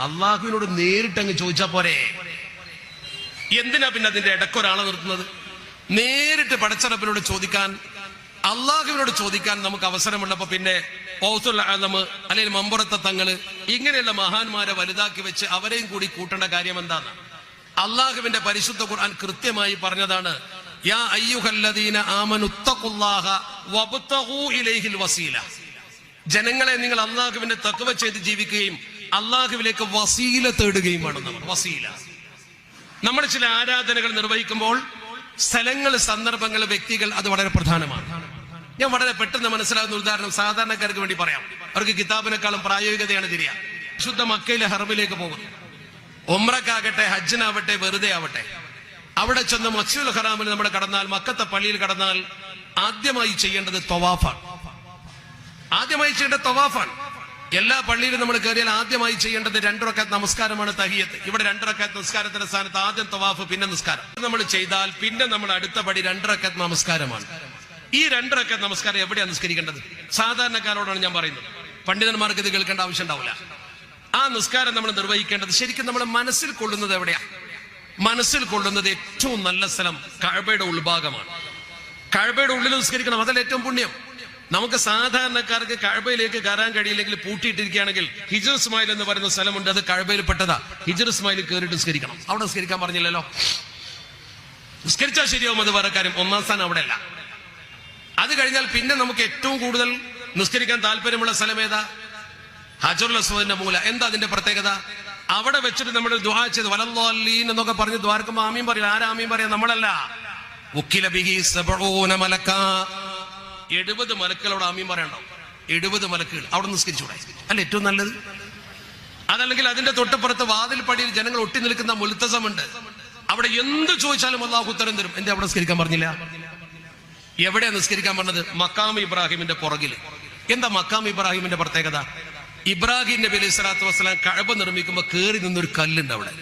അള്ളാഹുവിനോട് നേരിട്ട് അങ്ങ് ചോദിച്ചാ പോരെ? എന്തിനാ പിന്നെ അതിന്റെ ഇടക്കൊരാളെ നിർത്തുന്നത്? നേരിട്ട് പടച്ചറപ്പിനോട് ചോദിക്കാൻ അള്ളാഹുവിനോട് ചോദിക്കാൻ നമുക്ക് അവസരമുള്ളപ്പോ പിന്നെ അല്ലെങ്കിൽ മമ്പുറത്തെ തങ്ങൾ ഇങ്ങനെയുള്ള മഹാന്മാരെ വലുതാക്കി വെച്ച് അവരെയും കൂടി കൂട്ടേണ്ട കാര്യം എന്താണ് അള്ളാഹുവിന്റെ പരിശുദ്ധ ഖുർആൻ കൃത്യമായി പറഞ്ഞതാണ് യാ അയ്യുഹല്ലദീന ഇലൈഹിൽ വസീല. ജനങ്ങളെ നിങ്ങൾ അള്ളാഹുവിന്റെ തക്കവ ചെയ്ത് ജീവിക്കുകയും അള്ളാഹുവിലേക്ക് വസീല തേടുകയും വേണം നമ്മൾ വസീല. നമ്മൾ ചില ആരാധനകൾ നിർവഹിക്കുമ്പോൾ സ്ഥലങ്ങൾ സന്ദർഭങ്ങൾ വ്യക്തികൾ അത് വളരെ പ്രധാനമാണ്. ഞാൻ വളരെ പെട്ടെന്ന് മനസ്സിലാകുന്ന ഉദാഹരണം സാധാരണക്കാർക്ക് വേണ്ടി പറയാം. അവർക്ക് കിതാബിനെക്കാളും പ്രായോഗികതയാണ് തിരിയ. ശുദ്ധ മക്കയിലെ ഹർബിലേക്ക് പോകുന്നു. ഒമ്രക്കാകട്ടെ ഹജ്ജിനാവട്ടെ വെറുതെ ആവട്ടെ. അവിടെ ചെന്ന് മസ്ജിദുൽ ഹറാമിൽ നമ്മൾ കടന്നാൽ മക്കത്തെ പള്ളിയിൽ കടന്നാൽ ആദ്യമായി ചെയ്യേണ്ടത് തൊവാഫാണ്. ആദ്യമായി ചെയ്യേണ്ടത് തവാഫാണ്. എല്ലാ പള്ളിയിലും നമ്മൾ കയറിയാൽ ആദ്യമായി ചെയ്യേണ്ടത് രണ്ടുറക്കാത്ത നമസ്കാരമാണ് തഹിയത്ത്. ഇവിടെ രണ്ടുറക്കാത്ത നമസ്കാരത്തിന്റെ സ്ഥാനത്ത് ആദ്യം തവാഫ് പിന്നെ നിസ്കാരം. നമ്മൾ ചെയ്താൽ പിന്നെ നമ്മൾ അടുത്ത പടി രണ്ടുറക്കാത്ത നമസ്കാരമാണ്. ഈ രണ്ടുറക്കാത്ത നമസ്കാരം എവിടെയാണ് നിസ്കരിക്കേണ്ടത്? സാധാരണക്കാരോടാണ് ഞാൻ പറയുന്നത്. പണ്ഡിതന്മാർക്ക് ഇത് കേൾക്കേണ്ട ആവശ്യം ഉണ്ടാവില്ല. ആ നിസ്കാരം നമ്മൾ നിർവഹിക്കേണ്ടത് ശരിക്കും നമ്മൾ മനസ്സിൽ കൊള്ളുന്നത് എവിടെയാ? മനസ്സിൽ കൊള്ളുന്നത് ഏറ്റവും നല്ല സ്ഥലം കഴബയുടെ ഉൾഭാഗമാണ്. കഴബയുടെ ഉള്ളിൽ നിസ്കരിക്കണം. അതല്ല ഏറ്റവും പുണ്യം. നമുക്ക് സാധാരണക്കാർക്ക് കഴബയിലേക്ക് കയറാൻ കഴിയില്ലെങ്കിൽ പൂട്ടിയിട്ടിരിക്കുകയാണെങ്കിൽ ഹിജർ ഇസ്മായിൽ എന്ന് പറയുന്ന സ്ഥലമുണ്ട് അത് കഴബയിൽ പെട്ടതാ. ഇസ്മായിൽ കയറിയിട്ട് സ്കരിക്കണം അവിടെ സ്കരിക്കാൻ പറഞ്ഞില്ലല്ലോ? നിസ്കരിച്ചാൽ ശരിയാവും അത് വേറെ കാര്യം. ഒന്നാം സ്ഥാനം അവിടെ അല്ല അത് കഴിഞ്ഞാൽ പിന്നെ നമുക്ക് ഏറ്റവും കൂടുതൽ നിസ്കരിക്കാൻ താല്പര്യമുള്ള സ്ഥലം ഏതാ? ഹജറുൽ അസ്വദിന്റെ മൂല. എന്താ അതിന്റെ പ്രത്യേകത? അവിടെ വെച്ചിട്ട് നമ്മൾ ദുഹാ ചെയ്ത് വലല്ലാലീൻ എന്നൊക്കെ പറഞ്ഞ് ദ്വാരക്കുമ്പോ ആമീൻ പറയും ആരാ ആമീൻ പറയാം? നമ്മളല്ല. ഉക്കില ബിഹി സബഊന മലക്ക. എഴുപത് മലക്കളോട് ആമീൻ പറയണ്ടോ എഴുപത് മലക്കുകൾ അവിടെ നിസ്കരിച്ചൂടെ അല്ല ഏറ്റവും നല്ലത്? അതല്ലെങ്കിൽ അതിന്റെ തൊട്ടപ്പുറത്ത് വാതിൽ പടിയിൽ ജനങ്ങൾ ഒട്ടി നിൽക്കുന്ന മുൽത്തസമുണ്ട്. അവിടെ എന്ത് ചോദിച്ചാലും അള്ളാഹു ഉത്തരം തരും. എന്റെ അവിടെ നിസ്കരിക്കാൻ പറഞ്ഞില്ല. എവിടെയാ നിസ്കരിക്കാൻ പറഞ്ഞത്? മക്കാം ഇബ്രാഹിമിന്റെ പുറകിൽ എന്താ മക്കാം ഇബ്രാഹിമിന്റെ പ്രത്യേകത? ഇബ്രാഹിം നബി അലൈഹി സ്വലാത്തു വസ്സലാം കഴബ നിർമ്മിക്കുമ്പോൾ കയറി നിന്നൊരു കല്ലുണ്ട് അവിടെ.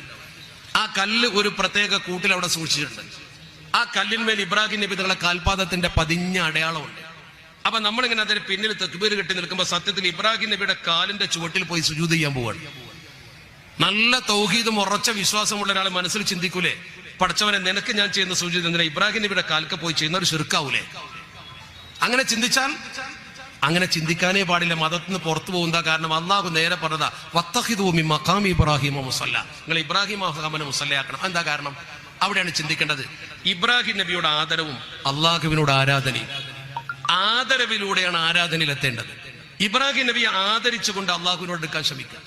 ആ കല്ല് ഒരു പ്രത്യേക കൂട്ടിൽ അവിടെ സൂക്ഷിച്ചിട്ടുണ്ട്. ആ കല്ലിന്മേൽ ഇബ്രാഹിം നബി തങ്ങളുടെ കാൽപാദത്തിന്റെ പതിഞ്ഞ അടയാളമുണ്ട്. അപ്പൊ നമ്മളിങ്ങനെ അതിന് പിന്നിൽ തെക്കുപേര് കെട്ടി നിൽക്കുമ്പോൾ സത്യത്തിൽ ഇബ്രാഹിം നബിയുടെ കാലിന്റെ ചുവട്ടിൽ പോയി സുജൂത് ചെയ്യാൻ പോവാണ്. നല്ല തൗഹീദും ഉറച്ച വിശ്വാസമുള്ള ഒരാൾ മനസ്സിൽ ചിന്തിക്കൂലേ? പഠിച്ചവനെ നിനക്ക് ഞാൻ ചെയ്യുന്ന സൂചിത എന്തിനാ? ഇബ്രാഹിം നബിയുടെ കാൽക്ക് പോയി ചെയ്യുന്ന ഒരു ചെറുക്കാവൂലേ അങ്ങനെ ചിന്തിച്ചാൽ അങ്ങനെ ചിന്തിക്കാനേ പാടില്ല. മതത്തിന് പുറത്തു പോകുന്ന കാരണം അള്ളാഹു നേരെ പറഞ്ഞതാ വത്തഹിദൂമി മക്കാം ഇബ്രാഹിം മുസല്ല. നിങ്ങൾ ഇബ്രാഹിം മഹാമനെ മുസല്ലയാക്കണം. എന്താ കാരണം? അവിടെയാണ് ചിന്തിക്കേണ്ടത്. ഇബ്രാഹിം നബിയുടെ ആദരവും അള്ളാഹുവിനോട് ആരാധനയും. ആദരവിലൂടെയാണ് ആരാധനയിൽ എത്തേണ്ടത് ഇബ്രാഹിം നബിയെ ആദരിച്ചുകൊണ്ട് അള്ളാഹുവിനോട് എടുക്കാൻ ശ്രമിക്കുക.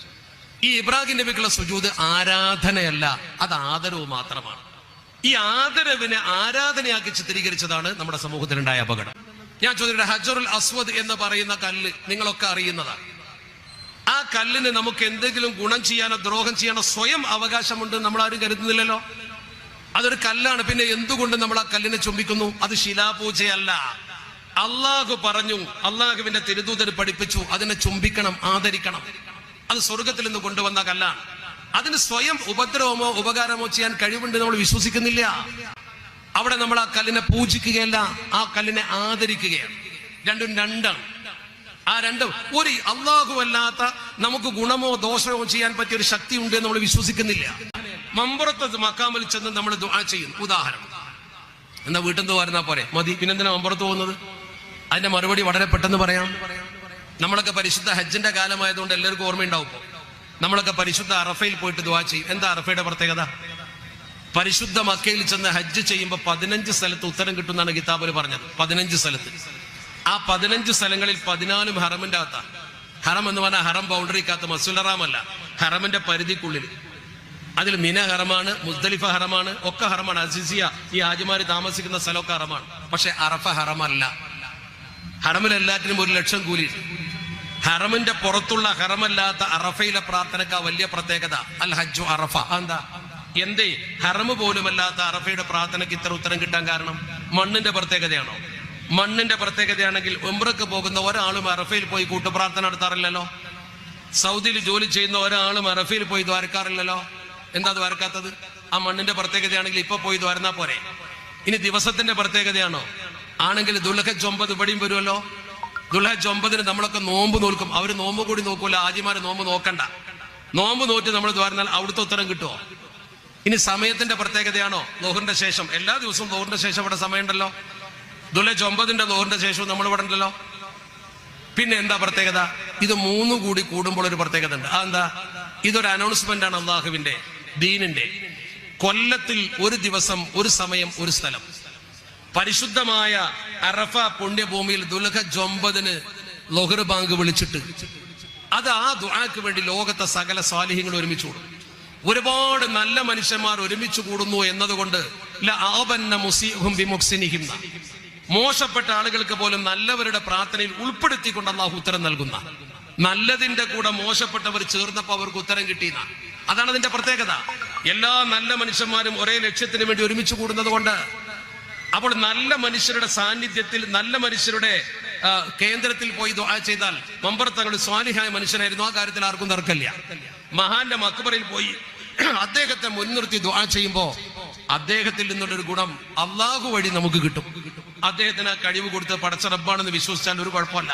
ഈ ഇബ്രാഹിം നബിക്കുള്ള സുജൂത് ആരാധനയല്ല അത് ആദരവ് മാത്രമാണ്. ഈ ആദരവിനെ ആരാധനയാക്കി ചിത്രീകരിച്ചതാണ് നമ്മുടെ സമൂഹത്തിലുണ്ടായ അപകടം. ഞാൻ ചോദിക്കട്ടെ ഹജറുൽ അസ്വദ് എന്ന് പറയുന്ന കല്ല് നിങ്ങളൊക്കെ അറിയുന്നതാണ് ആ കല്ലിന് നമുക്ക് എന്തെങ്കിലും ഗുണം ചെയ്യാനോ ദ്രോഹം ചെയ്യാനോ സ്വയം അവകാശമുണ്ട് നമ്മൾ ആരും കരുതുന്നില്ലല്ലോ? അതൊരു കല്ലാണ്. പിന്നെ എന്തുകൊണ്ട് നമ്മൾ ആ കല്ലിനെ ചുംബിക്കുന്നു? അത് ശിലാപൂജയല്ല. അള്ളാഹു പറഞ്ഞു അള്ളാഹുവിന്റെ തിരുദൂതർ പഠിപ്പിച്ചു അതിനെ ചുംബിക്കണം ആദരിക്കണം. അത് സ്വർഗത്തിൽ നിന്ന് കൊണ്ടുവന്ന കല്ലാണ് അതിന് സ്വയം ഉപദ്രവമോ ഉപകാരമോ ചെയ്യാൻ കഴിവുണ്ട് നമ്മൾ വിശ്വസിക്കുന്നില്ല. അവിടെ നമ്മൾ ആ കല്ലിനെ പൂജിക്കുകയല്ല ആ കല്ലിനെ ആദരിക്കുകയാണ്. രണ്ടും രണ്ടാണ്. ആ രണ്ടും ഒരു അള്ളാഹു അല്ലാത്ത നമുക്ക് ഗുണമോ ദോഷമോ ചെയ്യാൻ പറ്റിയ ഒരു ശക്തി ഉണ്ട് എന്ന് നമ്മൾ വിശ്വസിക്കുന്നില്ല. മമ്പുറത്ത് മക്കാമിൽ ചെന്ന് നമ്മൾ ദുആ ചെയ്യുന്നു. ഉദാഹരണം. എന്നാ വീട്ടിൽ നിന്ന് വരുന്നാ പോരെ? മതി. പിന്നെന്തിനാ മമ്പുറത്ത് പോകുന്നത്? അതിന്റെ മറുപടി വളരെ പെട്ടെന്ന് പറയാം. നമ്മളൊക്കെ പരിശുദ്ധ ഹജ്ജിന്റെ കാലമായതുകൊണ്ട് എല്ലാവർക്കും ഓർമ്മയുണ്ടാവും. നമ്മളൊക്കെ പരിശുദ്ധ അറഫയിൽ പോയിട്ട് ദുവാ ചെയ്യും. എന്താ അറഫയുടെ പ്രത്യേകത? പരിശുദ്ധ മക്കയിൽ ചെന്ന് ഹജ്ജ് ചെയ്യുമ്പോൾ പതിനഞ്ച് സ്ഥലത്ത് ഉത്തരം കിട്ടുമെന്നാണ് കിതാബിൽ പറഞ്ഞത്. പതിനഞ്ച് സ്ഥലത്ത്. ആ പതിനഞ്ച് സ്ഥലങ്ങളിൽ പതിനാലും ഹറമിന്റെ അകത്ത. ഹറം എന്ന് പറഞ്ഞാൽ ഹറം ബൗണ്ടറി ബൗണ്ടറിക്കകത്ത് മസുലറാമല്ല ഹറമിന്റെ പരിധിക്കുള്ളിൽ. അതിൽ മിന ഹറമാണ് മുസ്ദലിഫ ഹറമാണ് ഒക്കെ ഹറമാണ്. അസിസിയ ഈ ഹാജിമാര് താമസിക്കുന്ന സ്ഥലമൊക്കെ ഹറമാണ്. പക്ഷെ അറഫ ഹറമല്ല. ഹറമിൽ എല്ലാറ്റിനും ഒരു ലക്ഷം കൂലി ഹറമിന്റെ പുറത്തുള്ള ഹറമല്ലാത്ത അറഫയിലെ പ്രാർത്ഥനക്ക വലിയ പ്രത്യേകത അൽ ഹജ്ജു അറഫ. എന്താ എന്തേ? ഹറമ് പോലുമല്ലാത്ത അറഫയുടെ പ്രാർത്ഥനയ്ക്ക് ഇത്ര ഉത്തരം കിട്ടാൻ കാരണം മണ്ണിന്റെ പ്രത്യേകതയാണോ? മണ്ണിന്റെ പ്രത്യേകതയാണെങ്കിൽ ഉംറക്ക് പോകുന്ന ഒരാളും അറഫയിൽ പോയി കൂട്ടുപ്രാർത്ഥന നടത്താറില്ലല്ലോ? സൗദിയിൽ ജോലി ചെയ്യുന്ന ഒരാളും അറഫയിൽ പോയി ദ്വാരക്കാറില്ലല്ലോ? എന്താ ദ്വാരക്കാത്തത്? ആ മണ്ണിന്റെ പ്രത്യേകതയാണെങ്കിൽ ഇപ്പൊ പോയി ദ്വാരന്നാ പോരെ. ഇനി ദിവസത്തിന്റെ പ്രത്യേകതയാണോ? ആണെങ്കിൽ ദുൽഹജ് ഒമ്പത് ഇവിടെയും വരുമല്ലോ. ദുൽഹജ് ഒമ്പതിന് നമ്മളൊക്കെ നോമ്പ് നോൽക്കും. അവർ നോമ്പ് കൂടി നോക്കൂല ആദ്യമാര് നോമ്പ് നോക്കണ്ട. നോമ്പ് നോറ്റ് നമ്മൾ പറഞ്ഞാൽ അവിടുത്തെ ഉത്തരം കിട്ടുമോ ഇനി സമയത്തിന്റെ പ്രത്യേകതയാണോ? ലോഹറിന്റെ ശേഷം. എല്ലാ ദിവസവും ലോഹറിന്റെ ശേഷം ഇവിടെ സമയമുണ്ടല്ലോ. ദുലജ് ഒമ്പതിന്റെ ലോഹറിന്റെ ശേഷവും നമ്മൾ ഇവിടെ ഉണ്ടല്ലോ. പിന്നെ എന്താ പ്രത്യേകത? ഇത് മൂന്നും കൂടി കൂടുമ്പോൾ ഒരു പ്രത്യേകത ഉണ്ട്. അതെന്താ? ഇതൊരു അനൗൺസ്മെന്റ് ആണ് അള്ളാഹുവിന്റെ ദീനിന്റെ. കൊല്ലത്തിൽ ഒരു ദിവസം ഒരു സമയം ഒരു സ്ഥലം. പരിശുദ്ധമായ അറഫ പുണ്യഭൂമിയിൽ ദുൽഹജ് ഒമ്പതിന് ലൊഹർ ബാങ്ക് വിളിച്ചിട്ട്. അത് ആ ദുആക്ക് വേണ്ടി ലോകത്തെ സകല സ്വാലിഹ്യങ്ങൾ ഒരുമിച്ച് കൂടും. ഒരുപാട് നല്ല മനുഷ്യന്മാർ ഒരുമിച്ച് കൂടുന്നു എന്നതുകൊണ്ട് മോശപ്പെട്ട ആളുകൾക്ക് പോലും നല്ലവരുടെ പ്രാർത്ഥനയിൽ ഉൾപ്പെടുത്തിക്കൊണ്ട് അള്ളാഹു ഉത്തരം നൽകുന്ന. നല്ലതിന്റെ കൂടെ മോശപ്പെട്ടവർ ചേർന്നപ്പോൾ അവർക്ക് ഉത്തരം കിട്ടിയെന്ന. അതാണ് അതിന്റെ പ്രത്യേകത. എല്ലാ നല്ല മനുഷ്യന്മാരും ഒരേ ലക്ഷ്യത്തിന് വേണ്ടി ഒരുമിച്ച് കൂടുന്നത് കൊണ്ട് അപ്പോൾ നല്ല മനുഷ്യരുടെ സാന്നിധ്യത്തിൽ നല്ല മനുഷ്യരുടെ കേന്ദ്രത്തിൽ പോയി ദുആ ചെയ്താൽ മമ്പർ തങ്ങൾ സ്വാലിഹായ മനുഷ്യനായിരുന്നു. ആ കാര്യത്തിൽ ആർക്കും തർക്കമില്ല. മഹാന്റെ മക്ബറിൽ പോയി അദ്ദേഹത്തെ മുൻനിർത്തി ദുആ ചെയ്യുമ്പോ അദ്ദേഹത്തിൽ നിന്നുള്ളൊരു ഗുണം അള്ളാഹു വഴി നമുക്ക് കിട്ടും. അദ്ദേഹത്തിന് ആ കഴിവ് കൊടുത്ത് പടച്ച റബ്ബാണെന്ന് വിശ്വസിച്ചാൽ ഒരു കുഴപ്പമല്ല.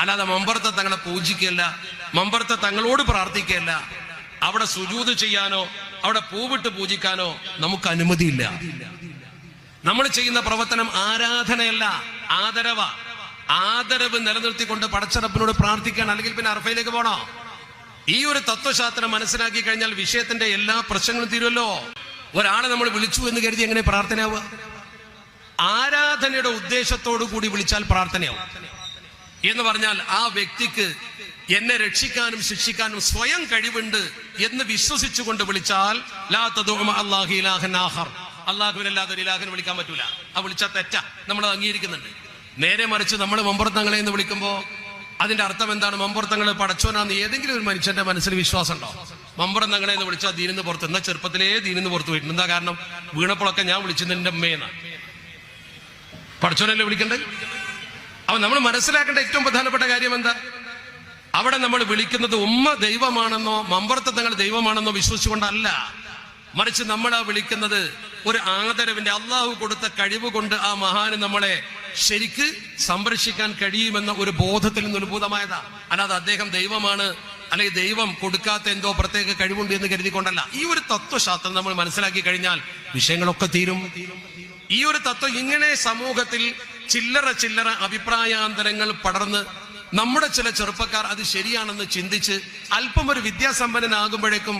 അല്ലാതെ മമ്പറത്തെ തങ്ങളെ പൂജിക്കുകയല്ല മമ്പറത്തെ തങ്ങളോട് പ്രാർത്ഥിക്കുകയല്ല. അവിടെ സുജൂത് ചെയ്യാനോ അവിടെ പൂവിട്ട് പൂജിക്കാനോ നമുക്ക് അനുമതിയില്ല. നമ്മൾ ചെയ്യുന്ന പ്രവർത്തനം ആരാധനയല്ല ആദരവ. ആദരവ് നിലനിർത്തിക്കൊണ്ട് പടച്ചറപ്പിനോട് പ്രാർത്ഥിക്കാൻ അല്ലെങ്കിൽ പിന്നെ അർഫയിലേക്ക് പോണോ? ഈ ഒരു തത്വശാസ്ത്രം മനസ്സിലാക്കി കഴിഞ്ഞാൽ വിഷയത്തിന്റെ എല്ലാ പ്രശ്നങ്ങളും തീരുമല്ലോ. ഒരാളെ നമ്മൾ വിളിച്ചു എന്ന് കരുതി എങ്ങനെ പ്രാർത്ഥനയാവുക? ആരാധനയുടെ ഉദ്ദേശത്തോടു കൂടി വിളിച്ചാൽ പ്രാർത്ഥനയാവും. എന്ന് പറഞ്ഞാൽ ആ വ്യക്തിക്ക് എന്നെ രക്ഷിക്കാനും ശിക്ഷിക്കാനും സ്വയം കഴിവുണ്ട് എന്ന് വിശ്വസിച്ചുകൊണ്ട് വിളിച്ചാൽ ലാ തദുഉ അള്ളാഹി ഇലാഹൻ. അല്ലാഹുവിനല്ലാതെ ഒരു ഇലാഹിനെ വിളിക്കാൻ പറ്റൂല. ആ വിളിച്ച തെറ്റ. നമ്മൾ അംഗീകരിക്കുന്നുണ്ട്. നേരെ മറിച്ച് നമ്മൾ മമ്പുറത്തങ്ങളെ എന്ന് വിളിക്കുമ്പോൾ അതിന്റെ അർത്ഥം എന്താണ്? മമ്പുറത്തങ്ങളെ പടച്ചോനാന്ന് ഏതെങ്കിലും ഒരു മനുഷ്യന്റെ മനസ്സിൽ വിശ്വാസം ഉണ്ടോ മമ്പുറത്തങ്ങളെ എന്ന് വിളിച്ചാൽ ദീനിന്ന് പുറത്ത്. എന്നാ ചെറുപ്പത്തിലേ ദീനിന്ന് പുറത്ത് പോയിട്ടുണ്ട്. എന്താ കാരണം? വീണപ്പോഴൊക്കെ ഞാൻ വിളിച്ചത് എന്റെ അമ്മയെന്നാ പടച്ചോനല്ലേ വിളിക്കണ്ടേ? അപ്പൊ നമ്മൾ മനസ്സിലാക്കേണ്ട ഏറ്റവും പ്രധാനപ്പെട്ട കാര്യം എന്താ? അവിടെ നമ്മൾ വിളിക്കുന്നത് ഉമ്മ ദൈവമാണെന്നോ മമ്പുറത്തങ്ങൾ തങ്ങൾ ദൈവമാണെന്നോ വിശ്വസിച്ചുകൊണ്ടല്ല. മറിച്ച് നമ്മൾ ആ വിളിക്കുന്നത് ഒരു ആദരവിന്റെ അള്ളാഹു കൊടുത്ത കഴിവ് കൊണ്ട് ആ മഹാന് നമ്മളെ ശരിക്ക് സംരക്ഷിക്കാൻ കഴിയുമെന്ന ഒരു ബോധത്തിൽ നിന്ന് ഉത്ഭൂതമായതാ അല്ലാതെ അദ്ദേഹം ദൈവമാണ് അല്ലെങ്കിൽ ദൈവം കൊടുക്കാത്ത എന്തോ പ്രത്യേക കഴിവുണ്ട് എന്ന് കരുതിക്കൊണ്ടല്ല. ഈ ഒരു തത്വശാസ്ത്രം നമ്മൾ മനസ്സിലാക്കി കഴിഞ്ഞാൽ വിഷയങ്ങളൊക്കെ തീരും. ഈ ഒരു തത്വം ഇങ്ങനെ സമൂഹത്തിൽ ചില്ലറ ചില്ലറ അഭിപ്രായാന്തരങ്ങൾ പടർന്ന് നമ്മുടെ ചില ചെറുപ്പക്കാർ അത് ശരിയാണെന്ന് ചിന്തിച്ച് അല്പം ഒരു വിദ്യാസമ്പന്നനാകുമ്പോഴേക്കും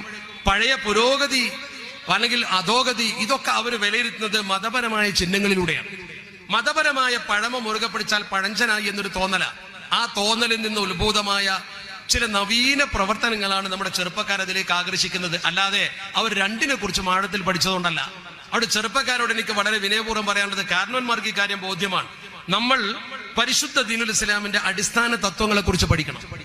പഴയ പുരോഗതി അല്ലെങ്കിൽ അധോഗതി ഇതൊക്കെ അവർ വിലയിരുത്തുന്നത് മതപരമായ ചിഹ്നങ്ങളിലൂടെയാണ്. മതപരമായ പഴമ മുറുകെ പിടിച്ചാൽ പഴഞ്ചനായി എന്നൊരു തോന്നല. ആ തോന്നലിൽ നിന്ന് ഉത്ഭൂതമായ ചില നവീന പ്രവർത്തനങ്ങളാണ് നമ്മുടെ ചെറുപ്പക്കാർ അതിലേക്ക് ആകർഷിക്കുന്നത്. അല്ലാതെ അവർ രണ്ടിനെ കുറിച്ച് ആഴത്തിൽ പഠിച്ചതുകൊണ്ടല്ല. അവിടെ ചെറുപ്പക്കാരോട് എനിക്ക് വളരെ വിനയപൂർവം പറയാനുള്ളത് കാരണവന്മാർക്ക് ഇക്കാര്യം ബോധ്യമാണ്. നമ്മൾ പരിശുദ്ധ ദീനുൽ ഇസ്ലാമിന്റെ അടിസ്ഥാന തത്വങ്ങളെ കുറിച്ച് പഠിക്കണം.